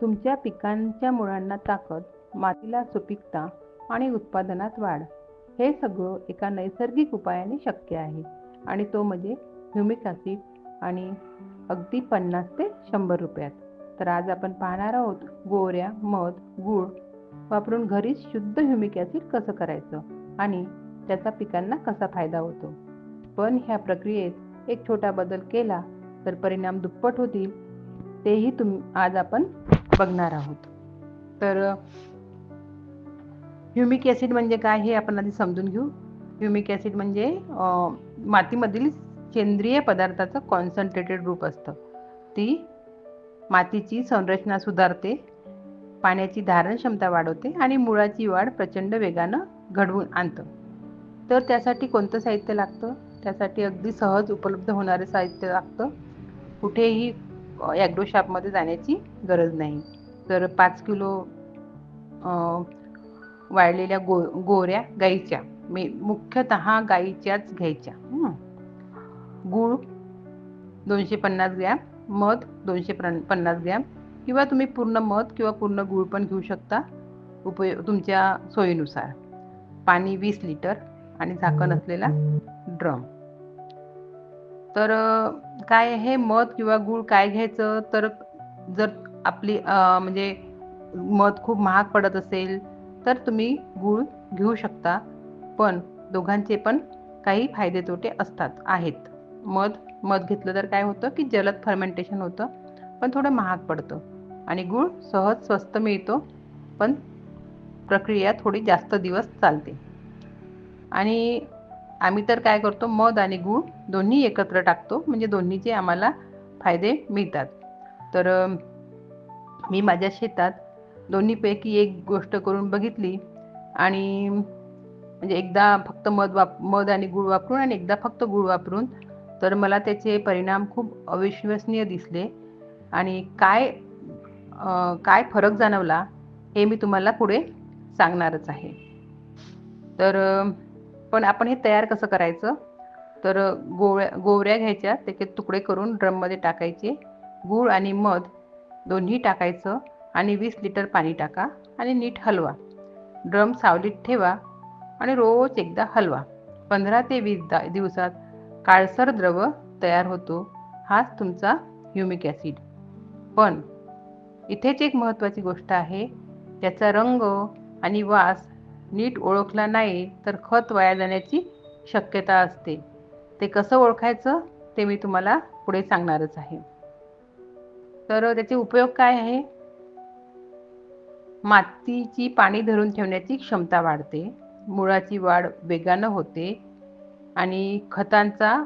तुमच्या पिकांच्या मुळांना ताकद मातीला सुपीकता आणि उत्पादनात वाढ. हे सगळं एका नैसर्गिक उपायाने शक्य आहे आणि तो म्हणजे ह्युमिक ॲसिड आणि अगदी पन्नास ते शंभर रुपयात. तर आज आपण पाहणार आहोत गोऱ्या मध गूळ वापरून घरीच शुद्ध ह्युमिक ॲसिड कसं करायचं आणि त्याचा पिकांना कसा फायदा होतो. पण ह्या प्रक्रियेत एक छोटा बदल केला तर परिणाम दुप्पट होतील. तेही तुम आज आपण बघणार आहोत. तर ह्युमिक ॲसिड म्हणजे काय हे आपण आधी समजून घेऊ. ह्युमिक ॲसिड म्हणजे मातीमधील सेंद्रिय पदार्थाचं कॉन्सन्ट्रेटेड रूप असतं. ती मातीची संरचना सुधारते पाण्याची धारण क्षमता वाढवते आणि मुळाची वाढ प्रचंड वेगानं घडवून आणतं. तर त्यासाठी कोणतं साहित्य लागतं? त्यासाठी अगदी सहज उपलब्ध होणारं साहित्य लागतं. कुठेही ॲग्रो शॉपमध्ये जाण्याची गरज नाही. तर पाच किलो वाळलेल्या गो गोऱ्या गाईच्या मे मुख्यतः गाईच्याच घ्यायच्या. गूळ दोनशे पन्नास ग्रॅम मध दोनशे पन्नास ग्रॅम किंवा तुम्ही पूर्ण मध किंवा पूर्ण गूळ पण घेऊ शकता उपयोग तुमच्या सोयीनुसार. पाणी वीस लिटर आणि झाकण असलेला ड्रम. तर काय हे मध किंवा गूळ काय घ्यायचं? तर जर आपली म्हणजे मध खूप महाग पडत असेल तर तुम्ही गूळ घेऊ शकता. पण दोघांचे पण काही फायदे तोटे असतात आहेत. मध मध घेतलं तर काय होतं की जलद फर्मेंटेशन होतं पण थोडं महाग पडतं. आणि गूळ सहज स्वस्त मिळतो पण प्रक्रिया थोडी जास्त दिवस चालते. आणि आम्ही तर काय करतो मध आणि गूळ दोन्ही एकत्र टाकतो म्हणजे दोन्हीचे आम्हाला फायदे मिळतात. तर मी माझ्या शेतात दोन्हीपैकी एक गोष्ट करून बघितली आणि म्हणजे एकदा फक्त मध वाप मध आणि गूळ वापरून आणि एकदा फक्त गूळ वापरून तर मला त्याचे परिणाम खूप अविश्वसनीय दिसले. आणि काय काय फरक जाणवला हे मी तुम्हाला पुढे सांगणारच आहे. तर पण आपण हे तयार कसं करायचं? तर गोळ्या गोवऱ्या घ्यायच्या त्याचे तुकडे करून ड्रममध्ये टाकायचे. गूळ आणि मध दोन्ही टाकायचं आणि वीस लिटर पाणी टाका आणि नीट हलवा. ड्रम सावलीत ठेवा आणि रोज एकदा हलवा. पंधरा ते वीस दा दिवसात काळसर द्रव तयार होतो. हाच तुमचा ह्युमिक ॲसिड. पण इथेच एक महत्त्वाची गोष्ट आहे त्याचा रंग आणि वास नीट ओळखला नाही तर खत वाया जाण्याची शक्यता असते. ते कसं ओळखायचं ते मी तुम्हाला पुढे सांगणारच आहे. तर त्याचे उपयोग काय आहे? मातीची पाणी धरून ठेवण्याची क्षमता वाढते. मुळाची वाढ वेगानं होते आणि खतांचा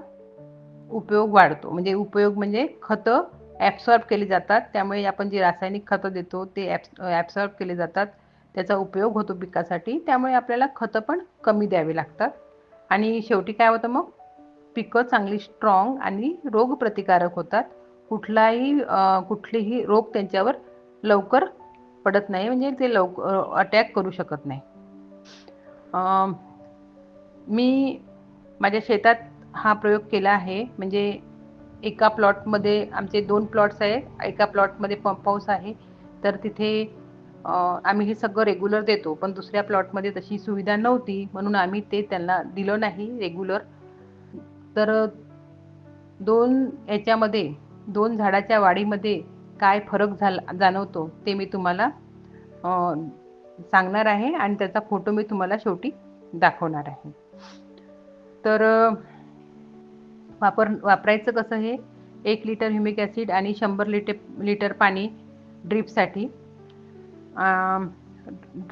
उपयोग वाढतो. म्हणजे उपयोग म्हणजे खतं ॲब्सॉर्ब केली जातात. त्यामुळे आपण जे रासायनिक खतं देतो ते ॲब्स ॲब्सॉर्ब केले जातात. त्याचा उपयोग होतो पिकासाठी. त्यामुळे आपल्याला खतं पण कमी द्यावी लागतात. आणि शेवटी काय होतं मग? पिकं चांगली स्ट्रॉंग आणि रोगप्रतिकारक होतात. कुठलाही कुठलेही रोग त्यांच्यावर लवकर पडत नाही. म्हणजे ते लवक अटॅक करू शकत नाही. मी माझ्या शेतात हा प्रयोग केला आहे. म्हणजे एका प्लॉटमध्ये आमचे दोन प्लॉट्स आहेत. एका प्लॉटमध्ये पंप हाऊस आहे. तर तिथे आम्ही हे सगळं रेग्युलर देतो पण दुसऱ्या प्लॉटमध्ये तशी सुविधा नव्हती म्हणून आम्ही ते त्यांना दिलं नाही रेग्युलर तर दोन याच्यामध्ये दोन झाडाच्या वाढीमध्ये काय फरक झाला जाणवतो ते मी तुम्हाला सांगणार आहे आणि त्याचा फोटो मी तुम्हाला शेवटी दाखवणार आहे. तर वापर वापरायचं कसं हे एक लिटर ह्युमिक ॲसिड आणि शंभर लिटर लिटर पाणी ड्रीपसाठी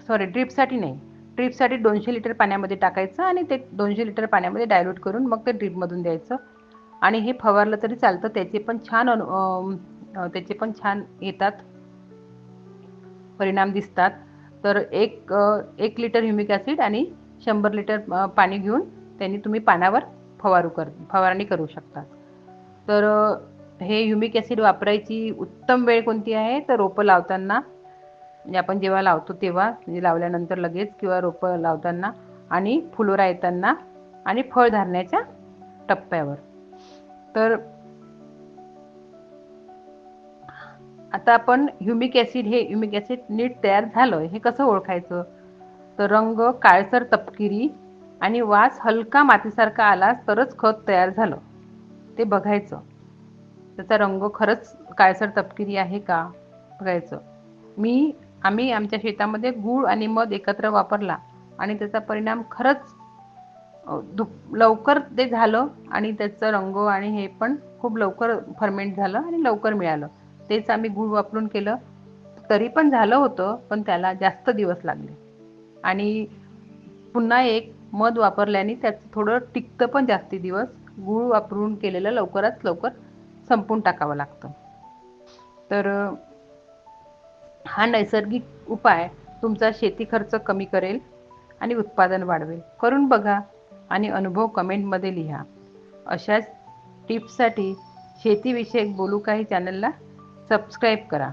सॉरी ड्रीपसाठी नाही. ड्रीपसाठी दोनशे लिटर पाण्यामध्ये टाकायचं आणि ते दोनशे लिटर पाण्यामध्ये डायल्यूट करून मग ते ड्रीपमधून द्यायचं. आणि हे फवारलं तरी चालतं. त्याचे पण छान अनु त्याचे पण छान येतात. परिणाम दिसतात. तर एक एक लिटर ह्युमिक ॲसिड आणि शंभर लिटर पाणी घेऊन त्यांनी तुम्ही पानावर फवारू कर फवारणी करू शकता. तर हे ह्युमिक ॲसिड वापरायची उत्तम वेळ कोणती आहे? तर रोपं लावताना म्हणजे आपण जेव्हा लावतो तेव्हा म्हणजे लावल्यानंतर लगेच किंवा रोपं लावताना आणि फुलोरा येताना आणि फळ धरण्याच्या टप्प्यावर. तर आता आपण ह्युमिक ॲसिड हे ह्युमिक ॲसिड नीट तयार झालं हे कसं ओळखायचं? तर रंग काळसर तपकिरी आणि वास हलका मातीसारखा आला तरच खत तयार झालं. ते बघायचं. त्याचा रंग खरंच काळसर तपकिरी आहे का? बघायचं. मी आम्ही आमच्या शेतामध्ये गूळ आणि मध एकत्र वापरला आणि त्याचा परिणाम खरंच दुप लवकर ते झालं आणि त्याचं रंग आणि हे पण खूप लवकर फर्मेंट झालं आणि लवकर मिळालं. तेच आम्ही गूळ वापरून केलं. तरी पण झालं होतं पण त्याला जास्त दिवस लागले. आणि पुन्हा एक मध वापरल्याने त्याचं थोडं टिकतं पण जास्ती दिवस. गूळ वापरून केलेलं लवकरात लवकर संपून टाकावं लागतं. तर हा नैसर्गिक उपाय तुमचा शेती खर्च कमी करेल आणि उत्पादन वाढवेल. करून बघा आणि अनुभव कमेंटमध्ये लिहा. अशाच टिप्ससाठी शेतीविषयक बोलू काही चॅनलला सबस्क्राईब करा.